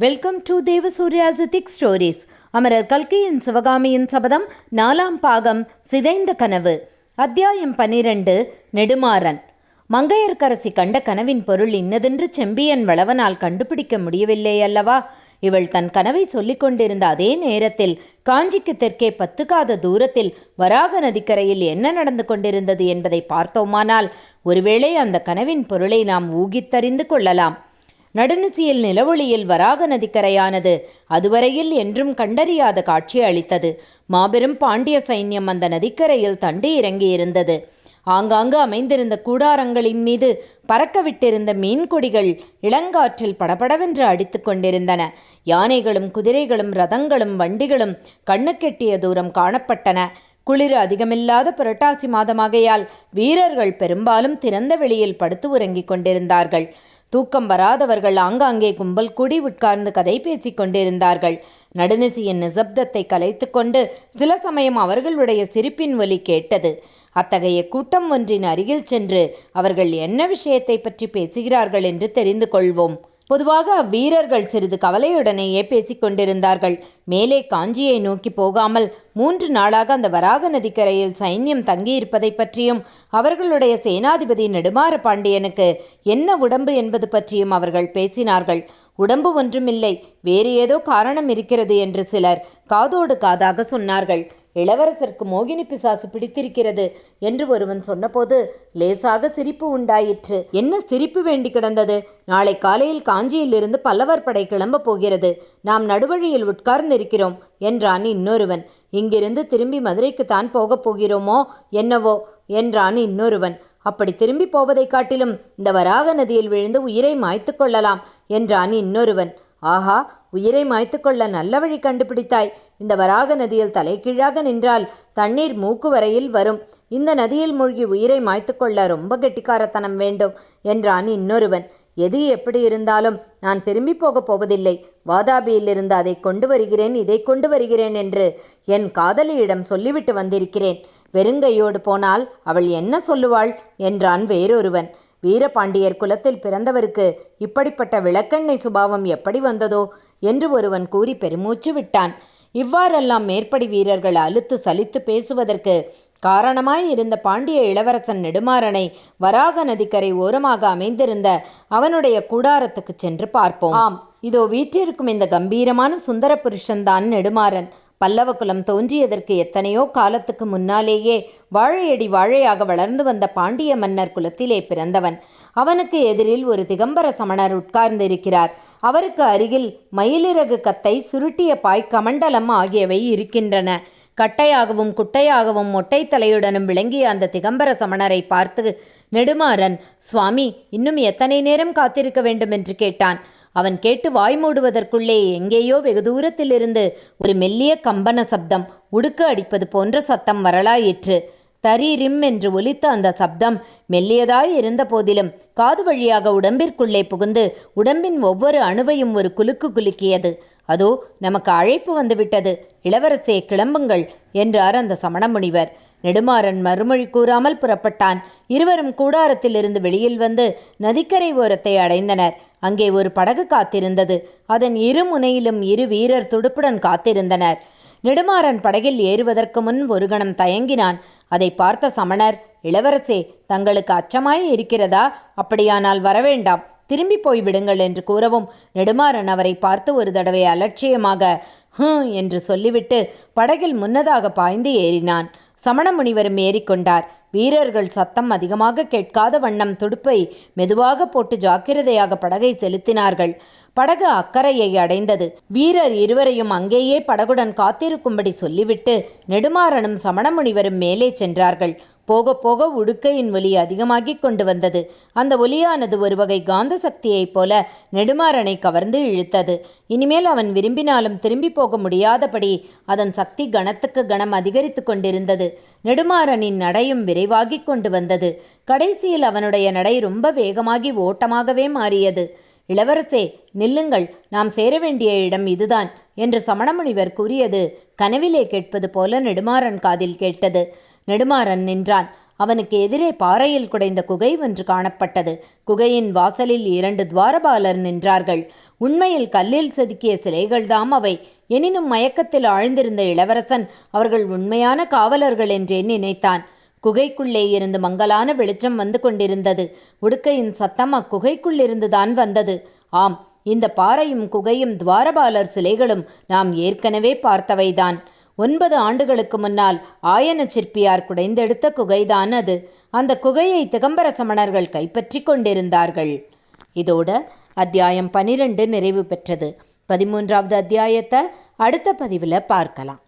Welcome to தேவசூர்யாசித்திக் stories அமரர் கல்கியின் சிவகாமியின் சபதம் நாலாம் பாகம் சிதைந்த கனவு. அத்தியாயம் பனிரெண்டு நெடுமாறன். மங்கையர்க்கரசி கண்ட கனவின் பொருள் இன்னதென்று செம்பியன் வளவனால் கண்டுபிடிக்க முடியவில்லை அல்லவா? இவள் தன் கனவை சொல்லிக் கொண்டிருந்த அதே நேரத்தில் காஞ்சிக்கு தெற்கே பத்துக்காத தூரத்தில் வராக நதிக்கரையில் என்ன நடந்து கொண்டிருந்தது என்பதை பார்த்தோமானால் ஒருவேளை அந்த கனவின் பொருளை நாம் ஊகித்தறிந்து கொள்ளலாம். நடுநிசியில் நிலவொளியில் வராக நதிக்கரையானது அதுவரையில் என்றும் கண்டறியாத காட்சி அளித்தது. மாபெரும் பாண்டிய சைன்யம் அந்த நதிக்கரையில் தண்டு இறங்கியிருந்தது. ஆங்காங்கு அமைந்திருந்த கூடாரங்களின் மீது பறக்கவிட்டிருந்த மீன்கொடிகள் இளங்காற்றில் படபடவென்று அடித்து கொண்டிருந்தன. யானைகளும் குதிரைகளும் ரதங்களும் வண்டிகளும் கண்ணுக்கெட்டிய தூரம் காணப்பட்டன. குளிர் அதிகமில்லாத புரட்டாசி மாதமாகையால் வீரர்கள் பெரும்பாலும் திறந்த வெளியில் படுத்து உறங்கிக் கொண்டிருந்தார்கள். தூக்கம் வராதவர்கள் ஆங்காங்கே கும்பல் கூடி உட்கார்ந்து கதை பேசிக் கொண்டிருந்தார்கள். நடுநிசியின் நிசப்தத்தை கலைத்துக்கொண்டு சில சமயம் அவர்களுடைய சிரிப்பின் ஒலி கேட்டது. அத்தகைய கூட்டம் ஒன்றின் அருகில் சென்று அவர்கள் என்ன விஷயத்தை பற்றி பேசுகிறார்கள் என்று தெரிந்து கொள்வோம். பொதுவாக அவ்வீரர்கள் சிறிது கவலையுடனேயே பேசிக் கொண்டிருந்தார்கள் மேலே காஞ்சியை நோக்கி போகாமல் மூன்று நாளாக அந்த வராக நதிக்கரையில் சைன்யம் தங்கியிருப்பதை பற்றியும் அவர்களுடைய சேனாதிபதி நெடுமாற பாண்டியனுக்கு என்ன உடம்பு என்பது பற்றியும் அவர்கள் பேசினார்கள். உடம்பு ஒன்றுமில்லை வேறு ஏதோ காரணம் இருக்கிறது என்று சிலர் காதோடு காதாக சொன்னார்கள். இளவரசருக்கு மோகினி பிசாசு பிடித்திருக்கிறது என்று ஒருவன் சொன்னபோது லேசாக சிரிப்பு உண்டாயிற்று. என்ன சிரிப்பு வேண்டி கிடந்தது? நாளை காலையில் காஞ்சியிலிருந்து பல்லவர் படை கிளம்பப் போகிறது. நாம் நடுவழியில் உட்கார்ந்திருக்கிறோம் என்றான் இன்னொருவன். இங்கிருந்து திரும்பி மதுரைக்கு தான் போகப் போகிறோமோ என்னவோ? என்றான் இன்னொருவன். அப்படி திரும்பி போவதைக் காட்டிலும் இந்த வராக நதியில் விழுந்து உயிரை மாய்த்து கொள்ளலாம் என்றான் இன்னொருவன். ஆஹா உயிரை மாய்த்துக்கொள்ள நல்ல வழி கண்டுபிடித்தாய். இந்த வராக நதியில் தலைகீழாக நின்றால் தண்ணீர் மூக்கு வரையில் வரும். இந்த நதியில் மூழ்கி உயிரை மாய்த்துக்கொள்ள ரொம்ப கெட்டிக்காரத்தனம் வேண்டும் என்றான் இன்னொருவன். எது எப்படி இருந்தாலும் நான் திரும்பி போகப் போவதில்லை. வாதாபியிலிருந்து அதை கொண்டு வருகிறேன் இதை கொண்டு வருகிறேன் என்று என் காதலியிடம் சொல்லிவிட்டு வந்திருக்கிறேன். வெறுங்கையோடு போனால் அவள் என்ன சொல்லுவாள்? என்றான் வேறொருவன். வீரபாண்டியர் குலத்தில் பிறந்தவருக்கு இப்படிப்பட்ட விளக்கெண்ணெய் சுபாவம் எப்படி வந்ததோ என்று ஒருவன் கூறி பெருமூச்சு விட்டான். இவ்வாறெல்லாம் மேற்படி வீரர்கள் அலுத்து சலித்து பேசுவதற்கு காரணமாய் இருந்த பாண்டிய இளவரசன் நெடுமாறனை வராக நதிக்கரை ஓரமாக அமைந்திருந்த அவனுடைய கூடாரத்துக்கு சென்று பார்ப்போம். ஆம். இதோ வீற்றிருக்கும் இந்த கம்பீரமான சுந்தர புருஷன்தான் நெடுமாறன். பல்லவ குலம் தோன்றியதற்கு எத்தனையோ காலத்துக்கு முன்னாலேயே வாழையடி வாழையாக வளர்ந்து வந்த பாண்டிய மன்னர் குலத்திலே பிறந்தவன். அவனுக்கு எதிரில் ஒரு திகம்பர சமணர் உட்கார்ந்திருக்கிறார். அவருக்கு அருகில் மயிலிறகு கத்தை சுருட்டிய பாய் கமண்டலம் ஆகியவை இருக்கின்றன. கட்டையாகவும் குட்டையாகவும் மொட்டை தலையுடனும் விளங்கிய அந்த திகம்பர சமணரை பார்த்து நெடுமாறன் சுவாமி இன்னும் எத்தனை நேரம் காத்திருக்க வேண்டும்? என்று கேட்டான். அவன் கேட்டு வாய் மூடுவதற்குள்ளே எங்கேயோ வெகு தூரத்திலிருந்து ஒரு மெல்லிய கம்பன சப்தம் உடுக்கு அடிப்பது போன்ற சத்தம் வரலாயிற்று. தரீரிம் என்று ஒலித்த அந்த சப்தம் மெல்லியதாய் இருந்த போதிலும் காது வழியாக உடம்பிற்குள்ளே புகுந்து உடம்பின் ஒவ்வொரு அணுவையும் ஒரு குலுக்கு குலுக்கியது. அதோ நமக்கு அழைப்பு வந்துவிட்டது. இளவரசே கிளம்புங்கள் என்றார் அந்த சமண முனிவர் நெடுமாறன் மறுமொழி கூறாமல் புறப்பட்டான். இருவரும் கூடாரத்திலிருந்து வெளியில் வந்து நதிக்கரை ஓரத்தை அடைந்தனர். அங்கே ஒரு படகு காத்திருந்தது. அதன் இரு முனையிலும் இரு வீரர் துடுப்புடன் காத்திருந்தனர். நெடுமாறன் படகில் ஏறுவதற்கு முன் ஒரு கணம் தயங்கினான். அதை பார்த்த சமணர் இளவரசே தங்களுக்கு அச்சமாய் இருக்கிறதா? அப்படியானால் வரவேண்டாம். திரும்பி போய் விடுங்கள் என்று கூறவும் நெடுமாறன் அவரை பார்த்து ஒரு தடவை அலட்சியமாக ஹம் என்று சொல்லிவிட்டு படகில் முன்னதாக பாய்ந்து ஏறினான். சமண முனிவரும் ஏறிக்கொண்டார் வீரர்கள் சத்தம் அதிகமாக கேட்காத வண்ணம் துடுப்பை மெதுவாக போட்டு ஜாக்கிரதையாக படகை செலுத்தினார்கள். படகு அக்கறையை அடைந்தது. வீரர் இருவரையும் அங்கேயே படகுடன் காத்திருக்கும்படி சொல்லிவிட்டு நெடுமாறனும் சமணமுனிவரும் மேலே சென்றார்கள். போக போக உடுக்கையின் ஒலி அதிகமாகிக் கொண்டு வந்தது. அந்த ஒலியானது ஒரு வகை காந்த சக்தியைப் போல நெடுமாறனை கவர்ந்து இழுத்தது. இனிமேல் அவன் விரும்பினாலும் திரும்பி போக முடியாதபடி அதன் சக்தி கணத்துக்கு கணம் அதிகரித்து கொண்டிருந்தது. நெடுமாறனின் நடையும் விரைவாகிக் கொண்டு வந்தது. கடைசியில் அவனுடைய நடை ரொம்ப வேகமாகி ஓட்டமாகவே மாறியது. இளவரசே நில்லுங்கள். நாம் சேர வேண்டிய இடம் இதுதான் என்று சமணமுனிவர் கூறியது கனவிலே கேட்பது போல நெடுமாறன் காதில் கேட்டது. நெடுமாறன் நின்றான். அவனுக்கு எதிரே பாறையில் குடைந்த குகை ஒன்று காணப்பட்டது. குகையின் வாசலில் இரண்டு துவாரபாலர் நின்றார்கள். உண்மையில் கல்லில் செதுக்கிய சிலைகள்தாம் அவை. எனினும் மயக்கத்தில் ஆழ்ந்திருந்த இளவரசன் அவர்கள் உண்மையான காவலர்கள் என்றே நினைத்தான். குகைக்குள்ளே இருந்து மங்கலான வெளிச்சம் வந்து கொண்டிருந்தது. உடுக்கையின் சத்தம் அக்குகைக்குள்ளிருந்துதான் வந்தது. ஆம் இந்த பாறையும் குகையும் துவாரபாலர் சிலைகளும் நாம் ஏற்கனவே பார்த்தவைதான். ஒன்பது ஆண்டுகளுக்கு முன்னால் ஆயன சிற்பியார் குடைந்தெடுத்த குகைதான் அது. அந்த குகையை திகம்பர சமணர்கள் கைப்பற்றி கொண்டிருந்தார்கள். இதோட அத்தியாயம் பனிரெண்டு நிறைவு பெற்றது. பதிமூன்றாவது அத்தியாயத்தை அடுத்த பதிவில் பார்க்கலாம்.